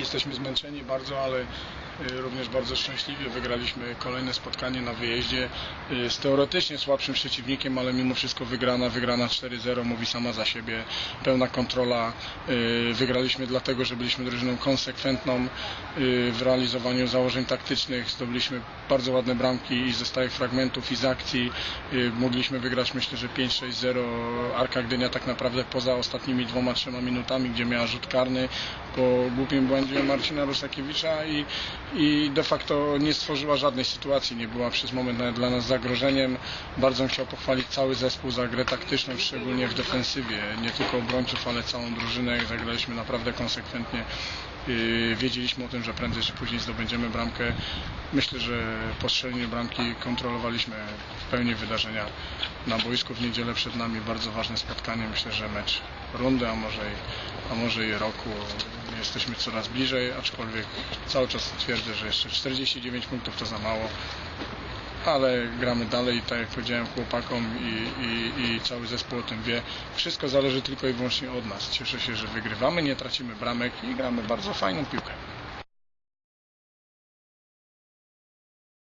Jesteśmy zmęczeni bardzo, ale również bardzo szczęśliwie wygraliśmy kolejne spotkanie na wyjeździe y, z teoretycznie słabszym przeciwnikiem, ale mimo wszystko wygrana, wygrana 4-0 mówi sama za siebie, pełna kontrola. Y, Wygraliśmy dlatego, że byliśmy drużyną konsekwentną y, w realizowaniu założeń taktycznych, zdobyliśmy bardzo ładne bramki i ze stałych fragmentów i z akcji. Y, Mogliśmy wygrać myślę, że 5-6-0. Arka Gdynia tak naprawdę poza ostatnimi dwoma, trzema minutami, gdzie miała rzut karny po głupim błędzie Marcina Rusakiewicza i, i de facto nie stworzyła żadnej sytuacji, nie była przez moment nawet dla nas zagrożeniem. Bardzo bym chciał pochwalić cały zespół za grę taktyczną, szczególnie w defensywie, nie tylko obrońców, ale całą drużynę. Zagraliśmy naprawdę konsekwentnie. Wiedzieliśmy o tym, że prędzej czy później zdobędziemy bramkę. Myślę, że po strzeleniu bramki kontrolowaliśmy w pełni wydarzenia na boisku. W niedzielę przed nami bardzo ważne spotkanie. Myślę, że mecz rundy, a może i, a może i roku. Jesteśmy coraz bliżej, aczkolwiek cały czas twierdzę, że jeszcze 49 punktów to za mało. Ale gramy dalej tak jak powiedziałem chłopakom i, i, i cały zespół o tym wie. Wszystko zależy tylko i wyłącznie od nas. Cieszę się, że wygrywamy, nie tracimy bramek i gramy bardzo fajną piłkę.